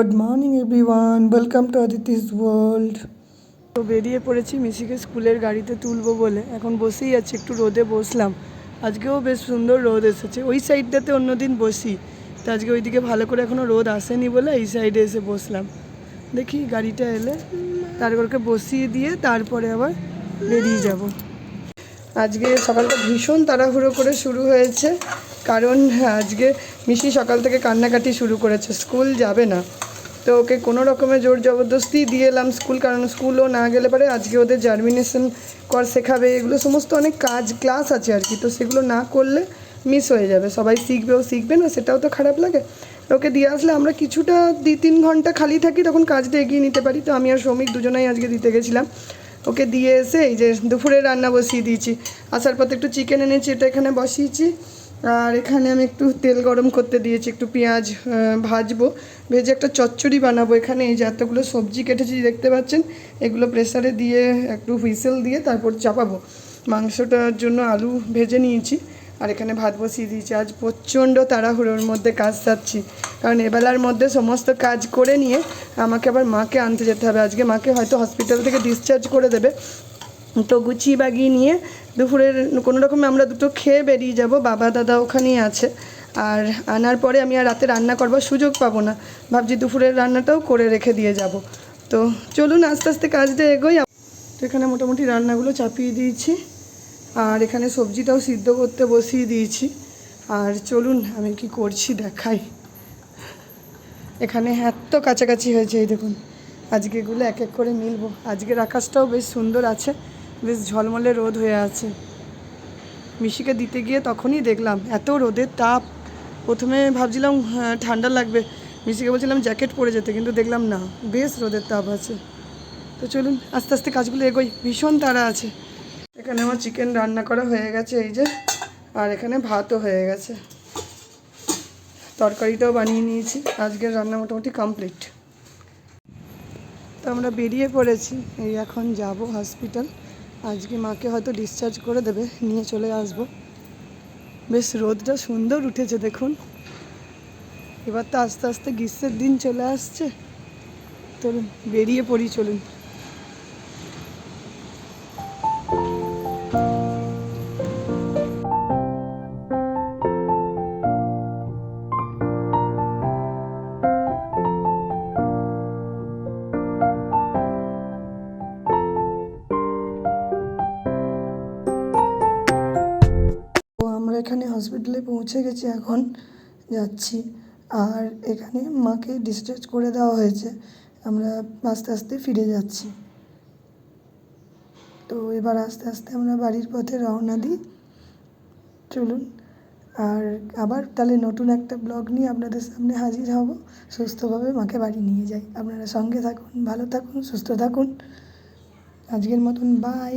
Good morning everyone welcome to Aditi's world তো বেরিয়ে পড়েছি মিশিকে স্কুলের গাড়িতে তুলবো বলে। এখন বসেই আছি, একটু রোদে বসলাম। আজকেও বেশ সুন্দর রোদ এসেছে। ওই সাইডটাতে অন্যদিন বসি। তো আজকে ওইদিকে ভালো করে এখনও রোদ আসেনি বলে এই সাইডে এসে বসলাম। দেখি গাড়িটা এলে তারপরকে বসিয়ে দিয়ে তারপরে আবার বেরিয়ে যাব। আজকে সকালটা ভীষণ তাড়াহুড়ো করে শুরু হয়েছে। কারণ আজকে মিশি সকাল থেকে কান্নাকাটি শুরু করেছে। স্কুল যাবে না। তো ওকে কোনো রকমের জোর জবরদস্তি দিয়ে এলাম স্কুল, কারণ স্কুলও না গেলে পারে আজকে ওদের জার্মিনেশন কর শেখাবে, এগুলো সমস্ত অনেক কাজ ক্লাস আছে আর কি, তো সেগুলো না করলে মিস হয়ে যাবে। সবাই শিখবে ও শিখবে না, সেটাও তো খারাপ লাগে। ওকে দিয়ে আসলে আমরা কিছুটা দুই তিন ঘণ্টা খালি থাকি, তখন কাজটা এগিয়ে নিতে পারি। তো আমি আর শ্রমিক দুজনেই আজকে দিতে গেছিলাম। ওকে দিয়ে এসে এই যে দুপুরে রান্না বসিয়ে দিয়েছি। আসার পথে একটু চিকেন এনেছি, এটা এখানে বসিয়েছি। আর এখানে আমি একটু তেল গরম করতে দিয়েছি, একটু পেঁয়াজ ভাজবো। ভেজে একটা চচ্চড়ি বানাবো এখানে, এই যে এতগুলো সবজি কেটেছি, দেখতে পাচ্ছেন? এগুলো প্রেসারে দিয়ে, একটু হুইসেল দিয়ে তারপর চাপাবো। মাংসটার জন্য আলু ভেজে নিয়েছি, আর এখানে ভাত বসিয়ে দিয়েছি। আজ প্রচণ্ড তাড়াহুড়োর মধ্যে কাজ সারছি, কারণ এবেলার মধ্যে সমস্ত কাজ করে নিয়ে আমাকে আবার মাকে আনতে যেতে হবে। আজকে মাকে হয়তো হসপিটাল থেকে ডিসচার্জ করে দেবে তো গুছিয়ে বাগিয়ে নিয়ে দুপুরের কোনো রকমে আমরা দুটো খেয়ে বেরিয়ে যাব। বাবা, দাদা ওখানেই আছে। আর আনার পরে আমি আর রাতে রান্না করবার সুযোগ পাবো না। ভাবছি দুপুরের রান্নাটাও করে রেখে দিয়ে যাব। তো চলুন আস্তে আস্তে কাজটা এগোই। তো এখানে মোটামুটি রান্নাগুলো চাপিয়ে দিয়েছি। আর এখানে সবজিটাও সিদ্ধ করতে বসিয়ে দিয়েছি। আর চলুন, আমি কি করছি দেখাই। এখানে এত কাছাকাছি হয়েছে, এই দেখুন। আজকে এগুলো এক এক করে মিলবো। আজকের আকাশটাও বেশ সুন্দর আছে। বেশ ঝলমলে রোদ হয়ে আছে। মিশিকে দিতে গিয়ে তখনই দেখলাম এত রোদের তাপ। প্রথমে ভাবছিলাম হ্যাঁ, ঠান্ডা লাগবে। মিশিকে বলছিলাম জ্যাকেট পরে যেতে কিন্তু দেখলাম না বেশ রোদের তাপ আছে। তো চলুন আস্তে আস্তে কাজগুলো এগোই ভীষণ তাড়া আছে। এখানে আমার চিকেন রান্না করা হয়ে গেছে এই যে আর এখানে ভাতও হয়ে গেছে। তরকারিটাও বানিয়ে নিয়েছি আজকের রান্না মোটামুটি কমপ্লিট। তো আমরা বেরিয়ে পড়েছি এই এখন যাব হসপিটাল। আজকে মাকে হয়তো ডিসচার্জ করে দেবে, নিয়ে চলে আসব। বেশ, রোদটা সুন্দর উঠেছে, দেখুন। এবার তো আস্তে আস্তে গ্রীষ্মের দিন চলে আসছে। তো বেরিয়ে পড়ি, চলুন। এখানে হসপিটালে পৌঁছে গেছি, এখন যাচ্ছি। আর এখানে মাকে ডিসচার্জ করে দেওয়া হয়েছে। আমরা আস্তে আস্তে ফিরে যাচ্ছি। তো এবার আস্তে আস্তে আমরা বাড়ির পথে রওনা দিই। চলুন, আর আবার তাহলে নতুন একটা ব্লগ নিয়ে আপনাদের সামনে হাজির হব। সুস্থভাবে মাকে বাড়ি নিয়ে যাই। আপনারা সঙ্গে থাকুন, ভালো থাকুন, সুস্থ থাকুন। আজকের মতন বাই